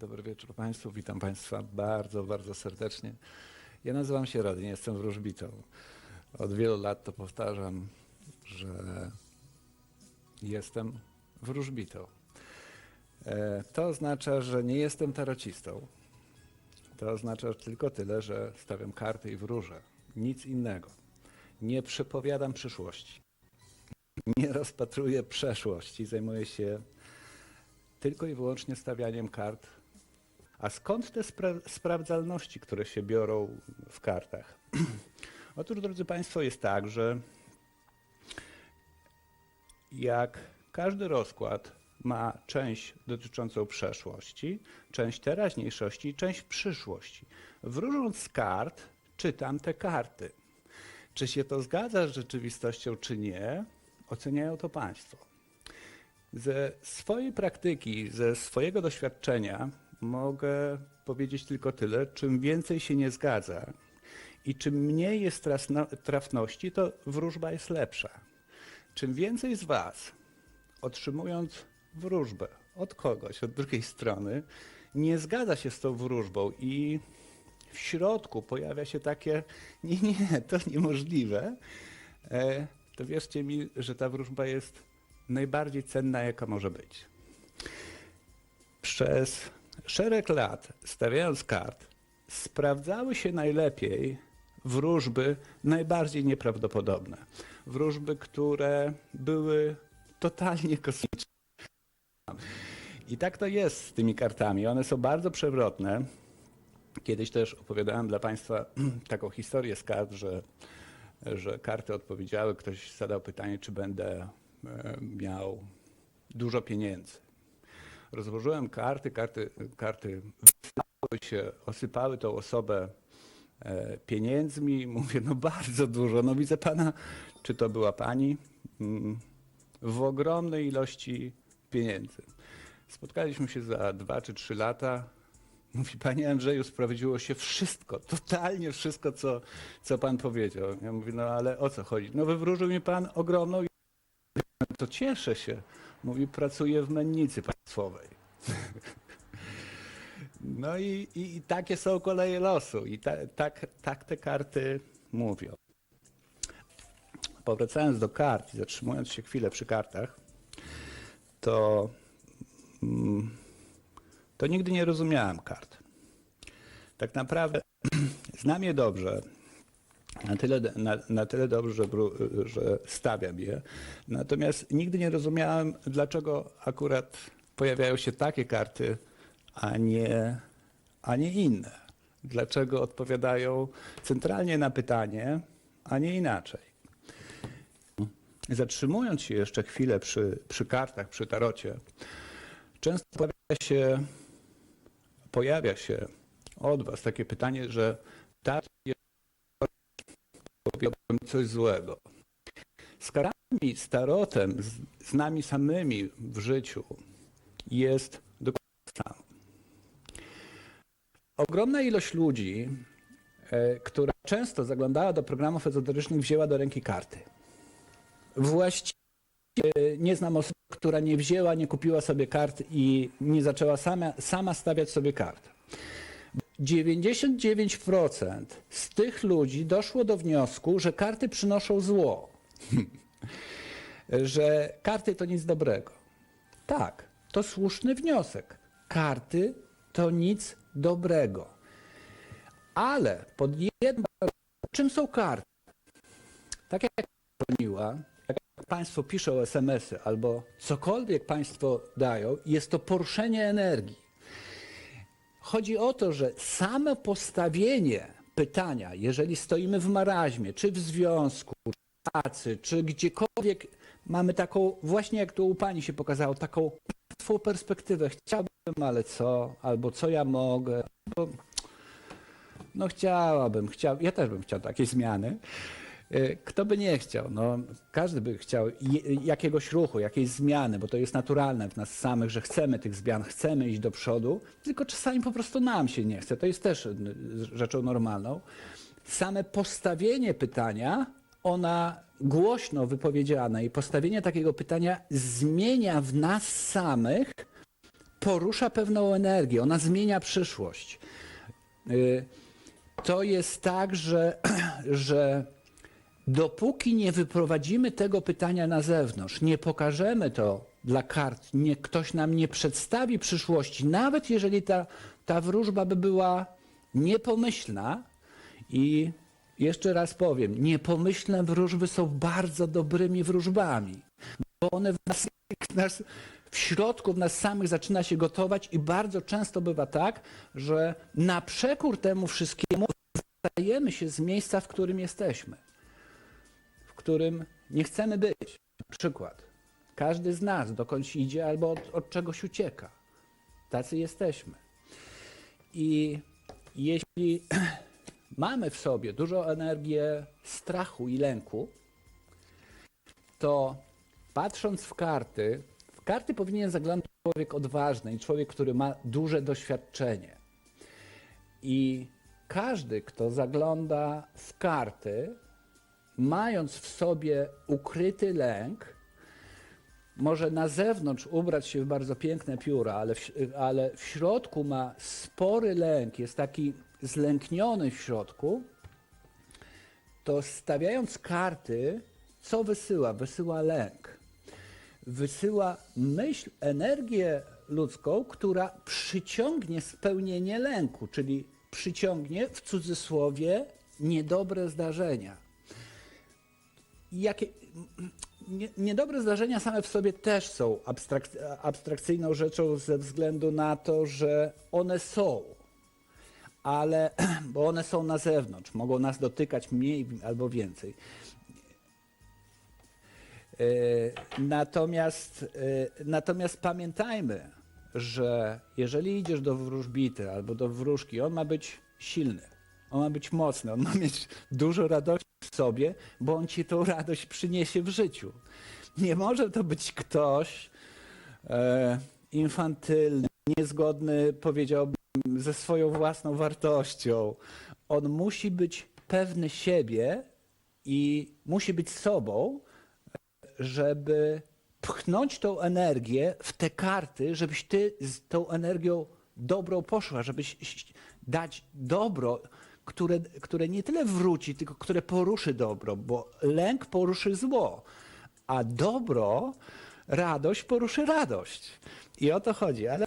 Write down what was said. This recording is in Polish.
Dobry wieczór Państwu. Witam Państwa bardzo, bardzo serdecznie. Ja nazywam się Rodin, jestem wróżbitą. Od wielu lat to powtarzam, że jestem wróżbitą. E, To oznacza, że nie jestem tarocistą. To oznacza tylko tyle, że stawiam karty i wróżę. Nic innego. Nie przepowiadam przyszłości. Nie rozpatruję przeszłości. Zajmuję się tylko i wyłącznie stawianiem kart. A skąd te spra- sprawdzalności, które się biorą w kartach? Otóż, drodzy Państwo, jest tak, że jak każdy rozkład ma część dotyczącą przeszłości, część teraźniejszości i część przyszłości. Wróżąc z kart, czytam te karty. Czy się to zgadza z rzeczywistością, czy nie, oceniają to Państwo. Ze swojej praktyki, ze swojego doświadczenia mogę powiedzieć tylko tyle, czym więcej się nie zgadza i czym mniej jest trafności, to wróżba jest lepsza. Czym więcej z Was, otrzymując wróżbę od kogoś, od drugiej strony, nie zgadza się z tą wróżbą i w środku pojawia się takie, nie, nie, to niemożliwe, e, to wierzcie mi, że ta wróżba jest najbardziej cenna, jaka może być. Przez szereg lat, stawiając kart, sprawdzały się najlepiej wróżby najbardziej nieprawdopodobne. Wróżby, które były totalnie kosmiczne. I tak to jest z tymi kartami. One są bardzo przewrotne. Kiedyś też opowiadałem dla Państwa taką historię z kart, że, że karty odpowiedziały. Ktoś zadał pytanie, czy będę e, miał dużo pieniędzy. Rozłożyłem karty, karty, karty się, osypały tą osobę e, pieniędzmi. Mówię, no bardzo dużo. No widzę pana, czy to była pani, mm, w ogromnej ilości pieniędzy. Spotkaliśmy się za dwa czy trzy lata. Mówi, panie Andrzeju, sprawdziło się wszystko, totalnie wszystko, co, co pan powiedział. Ja mówię, no ale o co chodzi? No wywróżył mi pan ogromną to cieszę się. Mówi, pracuję w mennicy państwowej. No i, i, i takie są koleje losu. I ta, tak, tak te karty mówią. Powracając do kart i zatrzymując się chwilę przy kartach, to, mm, to nigdy nie rozumiałem kart. Tak naprawdę znam je dobrze, na tyle, na, na tyle dobrze, że, że stawiam je. Natomiast nigdy nie rozumiałem, dlaczego akurat pojawiają się takie karty, a nie, a nie inne. Dlaczego odpowiadają centralnie na pytanie, a nie inaczej. Zatrzymując się jeszcze chwilę przy, przy kartach, przy tarocie, często pojawia się, pojawia się od Was takie pytanie, że tarot jest powiedziałbym coś złego. Z karami, z tarotem, z, z nami samymi w życiu jest dokładnie to samo. Ogromna ilość ludzi, e, która często zaglądała do programów ezoterycznych, wzięła do ręki karty. Właściwie nie znam osoby, która nie wzięła, nie kupiła sobie kart i nie zaczęła sama, sama stawiać sobie kart. 99% z tych ludzi doszło do wniosku, że karty przynoszą zło. że karty to nic dobrego. Tak, to słuszny wniosek. Karty to nic dobrego. Ale pod jednym czym są karty? Tak jak broniła, jak Państwo piszą SMS-y albo cokolwiek Państwo dają, jest to poruszenie energii. Chodzi o to, że same postawienie pytania, jeżeli stoimy w maraźmie, czy w związku, czy w pracy, czy gdziekolwiek, mamy taką, właśnie jak tu u Pani się pokazało, taką martwą perspektywę. Chciałbym, ale co? Albo co ja mogę? Albo, no chciałabym, chciał, ja też bym chciał takiej zmiany. Y, Kto by nie chciał? No, każdy by chciał jakiegoś ruchu, jakiejś zmiany, bo to jest naturalne w nas samych, że chcemy tych zmian, chcemy iść do przodu, tylko czasami po prostu nam się nie chce. To jest też rzeczą normalną. Same postawienie pytania, ona głośno wypowiedziane i postawienie takiego pytania zmienia w nas samych porusza pewną energię, ona zmienia przyszłość. Y, To jest tak, że, że dopóki nie wyprowadzimy tego pytania na zewnątrz, nie pokażemy to dla kart, nie, ktoś nam nie przedstawi przyszłości, nawet jeżeli ta, ta wróżba by była niepomyślna. I jeszcze raz powiem, niepomyślne wróżby są bardzo dobrymi wróżbami, bo one w nas, nas w środku w nas samych zaczyna się gotować i bardzo często bywa tak, że na przekór temu wszystkiemu stajemy się z miejsca, w którym jesteśmy, którym nie chcemy być. Na przykład każdy z nas dokądś idzie albo od, od czegoś ucieka. Tacy jesteśmy. I jeśli mamy w sobie dużą energię strachu i lęku, to patrząc w karty, w karty powinien zaglądać człowiek odważny i człowiek, który ma duże doświadczenie. I każdy, kto zagląda w karty, mając w sobie ukryty lęk, może na zewnątrz ubrać się w bardzo piękne pióra, ale w, ale w środku ma spory lęk, jest taki zlękniony w środku, to stawiając karty, co wysyła? Wysyła lęk. Wysyła myśl, energię ludzką, która przyciągnie spełnienie lęku, czyli przyciągnie w cudzysłowie niedobre zdarzenia. Jakie, nie, niedobre zdarzenia same w sobie też są abstrak, abstrakcyjną rzeczą ze względu na to, że one są, ale bo one są na zewnątrz, mogą nas dotykać mniej albo więcej. E, Natomiast, e, natomiast pamiętajmy, że jeżeli idziesz do wróżbity albo do wróżki, on ma być silny, on ma być mocny, on ma mieć dużo radości w sobie, bo on ci tą radość przyniesie w życiu. Nie może to być ktoś e, infantylny, niezgodny, powiedziałbym, ze swoją własną wartością. On musi być pewny siebie i musi być sobą, żeby pchnąć tą energię w te karty, żebyś ty z tą energią dobrą poszła, żebyś dać dobro, które, które nie tyle wróci, tylko które poruszy dobro, bo lęk poruszy zło, a dobro, radość poruszy radość. I o to chodzi, ale